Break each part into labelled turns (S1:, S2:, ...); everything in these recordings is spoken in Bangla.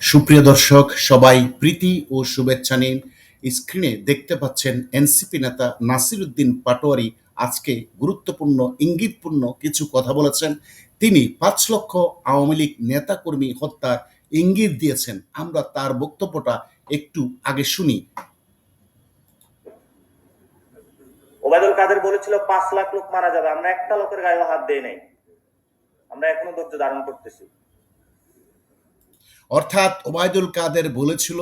S1: সুপ্রিয় দর্শক, সবাই প্রীতি ও শুভেচ্ছা নিন। স্ক্রিনে দেখতে পাচ্ছেন এনসিপি নেতা নাসির উদ্দিন পাটোয়ারি আজকে গুরুত্বপূর্ণ, ইঙ্গিতপূর্ণ কিছু কথা বলেছেন। তিনি পাঁচ লক্ষ আওয়ামী লীগ নেতাকর্মী হত্যার ইঙ্গিত দিয়েছেন। আমরা তার বক্তব্যটা একটু আগে শুনি।
S2: ওবায়দুল কাদের বলেছিল, পাঁচ লাখ লোক মারা যাবে। আমরা একটা লোকের গায়ে হাত দেই নাই। আমরা এখনও ধৈর্য ধারণ করতেছি।
S1: অর্থাৎ ওবায়দুল কাদের বলেছিল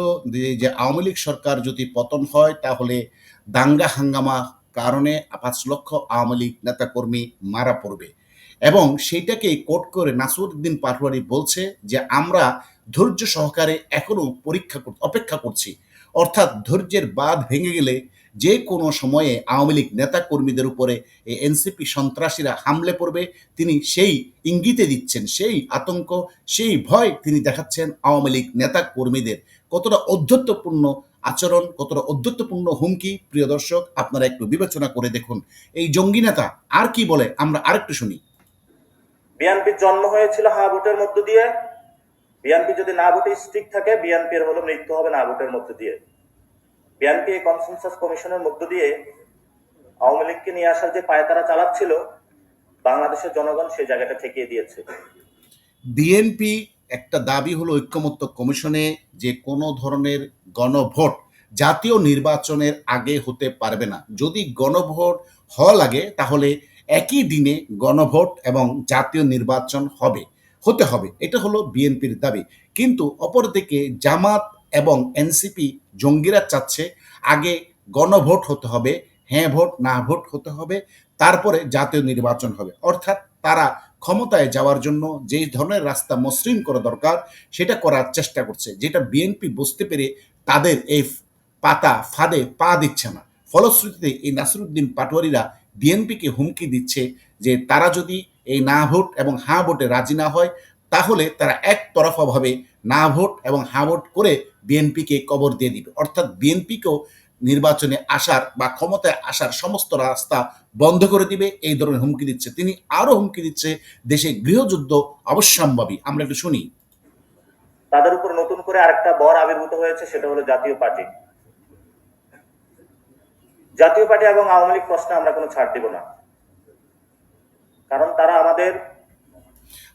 S1: যে আওয়ামী লীগ সরকার যদি পতন হয়, তাহলে দাঙ্গা হাঙ্গামা কারণে পাঁচ লক্ষ আওয়ামী লীগ নেতাকর্মী মারা পড়বে। এবং সেইটাকে কোট করে নাসরুদ্দিন পাটোয়ারি বলছে যে, আমরা ধৈর্য সহকারে এখনও পরীক্ষা অপেক্ষা করছি। অর্থাৎ ধৈর্যের বাঁধ ভেঙে গেলে যে কোনো সময়ে আওয়ামী লীগ নেতা কর্মীদের উপরে এনসিপি সন্ত্রাসীরা হামলে পড়বে, তিনি সেই ইঙ্গিতে দিচ্ছেন, সেই আতঙ্ক, সেই ভয় তিনি দেখাচ্ছেন আওয়ামী লীগ নেতা কর্মীদের কতটা অধ্যত্বপূর্ণ আচরণ, কতটা অধ্যত্বপূর্ণ হুমকি, প্রিয় দর্শক, আপনারা একটু বিবেচনা করে দেখুন। এই জঙ্গি নেতা আর কি বলে, আমরা আরেকটু শুনি।
S2: বিএনপির জন্ম হয়েছিল হা ভোটের মধ্য দিয়ে। বিএনপি যদি না ভোটে স্ট্রিক থাকে, বিএনপির হলো মৃত্যু হবে না ভোটের মধ্য দিয়ে। বিএনপি এই কনসেনসাস কমিশনের মধ্য দিয়ে আওয়ামী লীগকে নিয়ে আসার যে পায়তারা চালাচ্ছিল, বাংলাদেশের জনগণ সেই জায়গাটা ঠেকিয়ে দিয়েছে।
S1: বিএনপি একটা দাবি হলো ঐক্যমত্য কমিশনে যে কোনো ধরনের গণভোট জাতীয় নির্বাচনের আগে হতে পারবে না। যদি গণভোট হওয়া লাগে, তাহলে একই দিনে গণভোট এবং জাতীয় নির্বাচন হবে, হতে হবে। এটা হলো বিএনপির দাবি। কিন্তু অপরদিকে জামাত এবং এনসিপি জঙ্গিরা চাচ্ছে আগে গণভোট হতে হবে হ্যাঁ ভোট, না ভোট হতে হবে, তারপরে জাতীয় নির্বাচন হবে। অর্থাৎ তারা ক্ষমতায় যাওয়ার জন্য যে ধরনের রাস্তা মসৃণ করা দরকার, সেটা করার চেষ্টা করছে। যেটা বিএনপি বুঝতে পেরে তাদের এই পাতা ফাঁদে পা দিচ্ছে না। ফলশ্রুতিতে এই নাসিরুদ্দিন পাটোয়ারিরা বিএনপিকে হুমকি দিচ্ছে যে তারা যদি এই না ভোট এবং হা ভোটে রাজি না হয় তাহলে তারা একতরফাভাবে না ভোট এবং হা ভোট করে বিএনপিকে কবর দিয়ে দিবে। অর্থাৎ বিএনপিকেও নির্বাচনে আসার বা ক্ষমতায় আসার সমস্ত রাস্তা বন্ধ করে দিবে, এই ধরনের হুমকি দিচ্ছে। তিনি আরও হুমকি দিচ্ছে, দেশে গৃহযুদ্ধ অবশ্যম্ভাবী। আমরা একটু শুনি।
S2: তাদের উপর নতুন করে আরেকটা বর আবির্ভূত হয়েছে, সেটা হলো জাতীয় পার্টি। জাতীয় পার্টি এবং আওয়ামী লীগ প্রশ্নে আমরা কোনো ছাড় দিব না। কারণ তারা আমাদের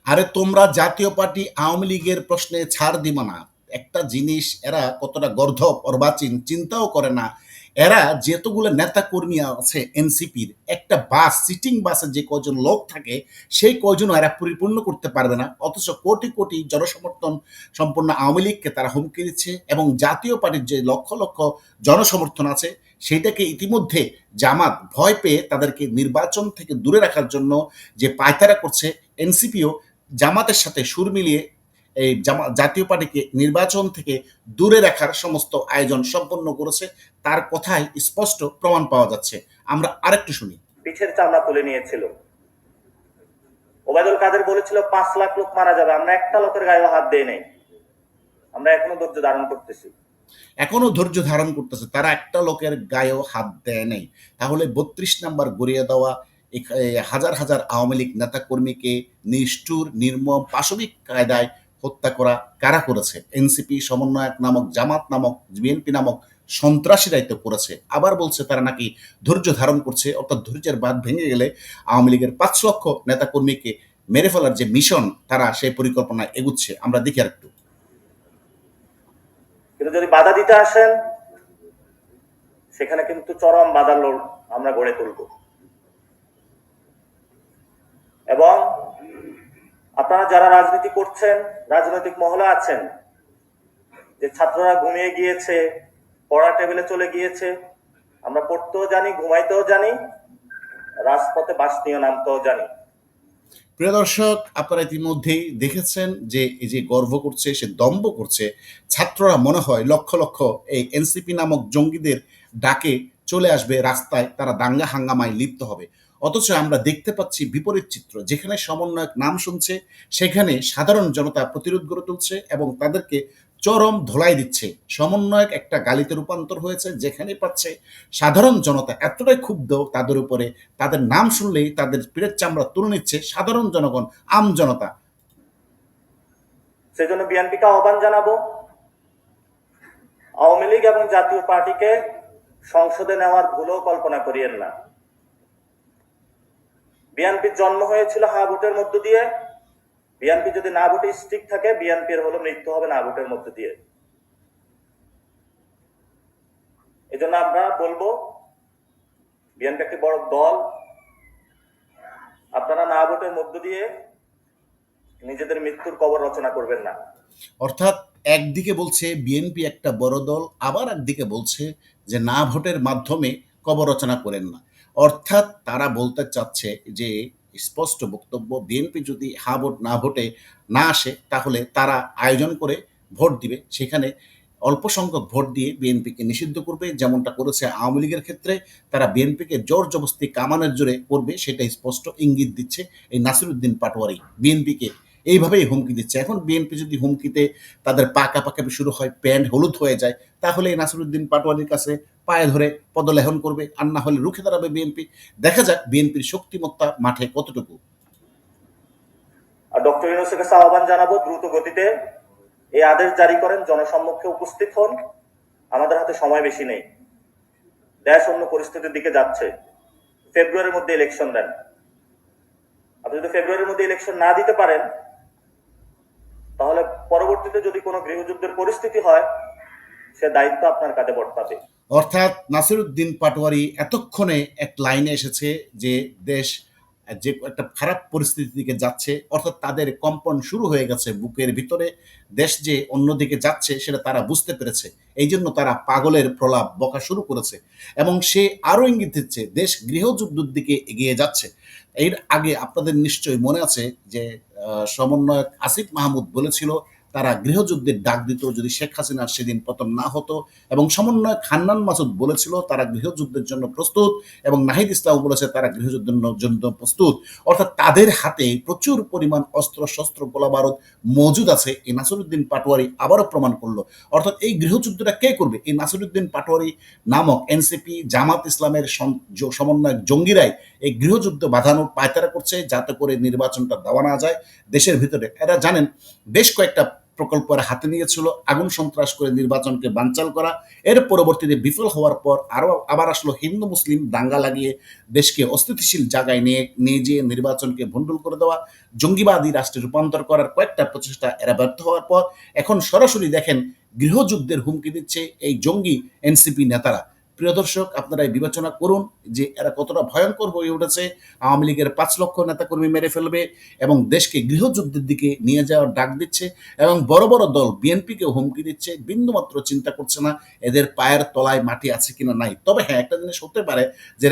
S1: আরে তোমরা জাতীয় পার্টি আওয়ামী লীগের প্রশ্নে ছাড় দিবা না। একটা জিনিস, এরা কতটা গর্ধব, অর্বাচীন, চিন্তাও করে না। এরা যেতগুলো নেতা কর্মী আছে এনসিপির, একটা বাস সিটিং বাসে যে কজন লোক থাকে, সেই কজনও এরা পরিপূর্ণ করতে পারবে না। অথচ কোটি কোটি জনসমর্থন সম্পন্ন আওয়ামী লীগকে তারা হুমকি দিচ্ছে এবং জাতীয় পার্টির যে লক্ষ লক্ষ জনসমর্থন আছে সেটাকে ইতিমধ্যে জামাত ভয় পেয়ে তাদেরকে নির্বাচন থেকে দূরে রাখার জন্য যে পায়তারা করছে, এনসিপিও জামাতের সাথে সুর মিলিয়ে এই জামা জাতীয় পার্টিকে নির্বাচন থেকে দূরে রাখার সমস্ত আয়োজন সম্পন্ন করেছে। তার কথাই স্পষ্ট প্রমাণ পাওয়া যাচ্ছে। আমরা আরেকটু শুনি।
S2: পিঠের চামড়া তুলে নিয়েছিল। ওবায়দুল কাদের বলেছিল পাঁচ লাখ লোক মারা যাবে। আমরা একটা লোকের গায়ে হাত দেই নাই। আমরা এখনও ধৈর্য ধারণ করতেছি।
S1: এখনও ধৈর্য ধারণ করতেছে। তারা একটা লোকের গায়েও হাত দেয় নাই। তাহলে বত্রিশ নাম্বার গড়িয়ে দেওয়া হাজার হাজার আওয়ামী লীগ নেতা কর্মীকে নিষ্ঠুর, নির্মম, পাশবিক কায়দায় হত্যা করা কারা করেছে? এনসিপি সমন্বয়ক নামক, জামাত নামক বিএনপি নামক সন্ত্রাসী দায়িত্ব করেছে। আবার বলছে তারা নাকি ধৈর্য ধারণ করছে, অর্থাৎ ধৈর্যের বাদ ভেঙে গেলে আওয়ামী লীগের পাঁচ লক্ষ নেতা কর্মীকে মেরে ফেলার যে মিশন, তারা সেই পরিকল্পনা এগুচ্ছে। আমরা দেখি আর একটু
S2: কিন্তু যদি বাধা দিতে আসেন, সেখানে কিন্তু চরম লোড আমরা গড়ে তুলব এবং আপনারা যারা রাজনীতি করছেন, রাজনৈতিক মহলে আছেন, যে ছাত্ররা ঘুমিয়ে গিয়েছে পড়া টেবিলে চলে গিয়েছে, আমরা পড়তেও জানি, ঘুমাইতেও জানি, রাজপথে বাস নিয়ে নামতেও জানি।
S1: প্রিয় দর্শক, আপনারা ইতিমধ্যেই দেখেছেন যে এই যে গর্ব করছে, সে দম্ভ করছে, ছাত্ররা মনে হয় লক্ষ লক্ষ এই এনসিপি নামক জঙ্গিদের ডাকে চলে আসবে রাস্তায়, তারা দাঙ্গা হাঙ্গামায় লিপ্ত হবে। অথচ আমরা দেখতে পাচ্ছি বিপরীত চিত্র। যেখানে সমন্বয়ক নাম শুনছে, সেখানে সাধারণ জনতা প্রতিরোধ গড়ে তুলছে এবং তাদেরকে চরম ধোলাই দিচ্ছে। সমন্বয়ক একটা গালিতে রূপান্তর হয়েছে, যেখানে পাচ্ছে সাধারণ জনতা এতটাই ক্ষুব্ধ তাদের উপরে, তাদের নাম শুনলেই তাদের পিঠের চামড়া তুলে নিচ্ছে সাধারণ জনগণ, আম জনতা।
S2: সেজন্য বিএনপিকে আহ্বান জানাব, আওয়ামী লীগ এবং জাতীয় পার্টিকে সংসদে নেওয়ার ভুলও কল্পনা করিয়েন না। বিএনপির জন্ম হয়েছিল হা ভোটের মধ্য দিয়ে। বিএনপি যদি না ভোটে স্টিক থাকে, বিএনপির হলো মৃত্যু হবে না ভোটের মধ্য দিয়ে। এজন্য আমরা বলব, বিএনপি একটি বড় দল। আপনারা না ভোটের মধ্য দিয়ে নিজেদের মৃত্যুর কবর রচনা করবেন না।
S1: অর্থাৎ একদিকে বলছে বিএনপি একটা বড় দল, আবার একদিকে বলছে যে না ভোটের মাধ্যমে কবর রচনা করেন না। অর্থাৎ তারা বলতে চাচ্ছে যে, স্পষ্ট বক্তব্য, বিএনপি যদি হা ভোট, না ভোটে না আসে, তাহলে তারা আয়োজন করে ভোট দিবে। সেখানে অল্প সংখ্যক ভোট দিয়ে বিএনপিকে নিষিদ্ধ করবে, যেমনটা করেছে আওয়ামী লীগের ক্ষেত্রে। তারা বিএনপিকে জোর জবস্তি কামানের জোরে করবে সেটা স্পষ্ট ইঙ্গিত দিচ্ছে এই নাসিরুদ্দিন পাটোয়ারি। বিএনপিকে এইভাবেই হুমকি দিচ্ছে। এখন বিএনপি যদি হুমকিতে তাদের পাকাপাকি শুরু হয়, প্যান্ট হলুদ হয়ে যায়, তাহলে এই নাসিরুদ্দিন পাটোয়ারির কাছে পায়ে ধরে পদলেহন করবে, আর না হলে রুখে দাঁড়াবে বিএনপি দেখা যাক বিএনপির শক্তিমত্তা মাঠে কতটুকু।
S2: আর ডক্টর ইউনুসের কাছে আহ্বান জানাব, দ্রুত গতিতে এই আদেশ জারি করেন, জনসম্মুখে উপস্থিত হন। আমাদের হাতে সময় বেশি নেই। দেশ অন্য পরিস্থিতির দিকে যাচ্ছে। ফেব্রুয়ারির মধ্যে ইলেকশন দেন। আপনি যদি ফেব্রুয়ারির মধ্যে ইলেকশন না দিতে পারেন, তাহলে পরবর্তীতে যদি কোনো গৃহযুদ্ধের পরিস্থিতি হয়, সে দায়িত্ব আপনার কাঁধে বর্তাবে।
S1: অর্থাৎ নাসিরুদ্দিন পাটোয়ারি এতক্ষণে এক লাইনে এসেছে যে দেশ যে একটা খারাপ পরিস্থিতির দিকে যাচ্ছে, অর্থাৎ তাদের কম্পন শুরু হয়ে গেছে বুকের ভিতরে। দেশ যে অন্যদিকে যাচ্ছে সেটা তারা বুঝতে পেরেছে। এই জন্য তারা পাগলের প্রলাপ বকা শুরু করেছে এবং সে আরও ইঙ্গিত দিচ্ছে, দেশ গৃহযুদ্ধের দিকে এগিয়ে যাচ্ছে। এর আগে আপনাদের নিশ্চয়ই মনে আছে যে সমন্বয়ক আসিফ মাহমুদ বলেছিল তারা গৃহযুদ্ধের ডাক দিত, যদি শেখ হাসিনার সেদিন পতন না হতো। এবং সমন্বয় খান্নান মাসুদ বলেছিল, তারা গৃহযুদ্ধের জন্য প্রস্তুত এবং নাহিদ ইসলাম বলেছে, তারা গৃহযুদ্ধের জন্য প্রস্তুত। অর্থাৎ তাদের হাতে প্রচুর পরিমাণ অস্ত্র, শস্ত্র গোলা বারুদ মজুদ আছে। এই নাসিরুদ্দিন পাটোয়ারি আবারও প্রমাণ করল। অর্থাৎ এই গৃহযুদ্ধটা কে করবে? এই নাসিরুদ্দিন পাটোয়ারি নামক এনসিপি, জামাত ইসলামের সমন্বয়ক জঙ্গিরাই এই গৃহযুদ্ধ বাঁধানোর পায়তারা করছে, যাতে করে নির্বাচনটা দেওয়া না যায়। দেশের ভিতরে, এরা জানেন, বেশ কয়েকটা প্রকল্পের হাতে নিয়েছিল, আগুন সন্ত্রাস করে নির্বাচনকে বানচাল করা। এর পরবর্তীতে বিফল হওয়ার পর আরও আবার আসলো হিন্দু, মুসলিম দাঙ্গা লাগিয়ে দেশকে অস্থিতিশীল জায়গায় নিয়ে নিয়ে যেয়ে নির্বাচনকে ভণ্ডুল করে দেওয়া, জঙ্গিবাদী রাষ্ট্রে রূপান্তর করার কয়েকটা প্রচেষ্টা এরা ব্যর্থ হওয়ার পর এখন সরাসরি দেখেন গৃহযুদ্ধের হুমকি দিচ্ছে এই জঙ্গি এনসিপি নেতারা। প্রিয় দর্শক, আপনারা বিবেচনা করুন যে এরা কতটা ভয়ঙ্কর হয়ে উঠেছে। আওয়ামী লীগের পাঁচ লক্ষ নেতাকর্মী মেরে ফেলবে এবং দেশকে গৃহযুদ্ধের দিকে নিয়ে যাওয়ার ডাক দিচ্ছে এবং বড় বড় দল বিএনপিকে হুমকি দিচ্ছে। বিন্দুমাত্র চিন্তা করছে না এদের পায়ের তলায় মাটি আছে কিনা নাই। তবে হ্যাঁ একটা জিনিস হতে পারে যে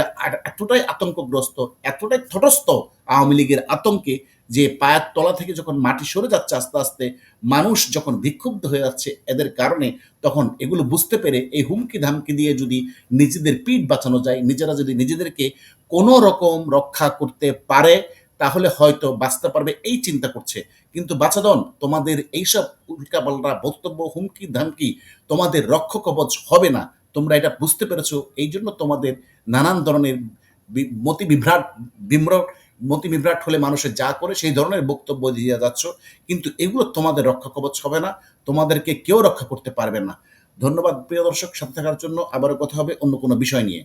S1: এতটাই আতঙ্কগ্রস্ত, এতটাই থটস্থ আওয়ামী লীগের আতঙ্কে যে পায়ের তলা থেকে যখন মাটি সরে যাচ্ছে আস্তে আস্তে, মানুষ যখন বিক্ষুব্ধ হয়ে যাচ্ছে এদের কারণে, তখন এগুলো বুঝতে পেরে এই হুমকি ধামকি দিয়ে যদি নিজেদের পিঠ বাঁচানো যায়, নিজেরা যদি নিজেদেরকে কোনো রকম রক্ষা করতে পারে, তাহলে হয়তো বাঁচতে পারবে এই চিন্তা করছে। কিন্তু বাচাদন তোমাদের এইসব উল্টাপাল্টা বক্তব্য হুমকি ধামকি তোমাদের রক্ষ কবচ হবে না। তোমরা এটা বুঝতে পেরেছ এই জন্য তোমাদের নানান ধরনের মতি বিভ্রাট, বিম্র, মতি বিভ্রাট হলে মানুষের যা করে সেই ধরনের বক্তব্য দিয়ে যাচ্ছ। কিন্তু এগুলো তোমাদের রক্ষা কবচ হবে না, তোমাদেরকে কেউ রক্ষা করতে পারবে না। ধন্যবাদ প্রিয় দর্শক, সাথে থাকার জন্য আবারও কথা হবে অন্য কোনো বিষয় নিয়ে।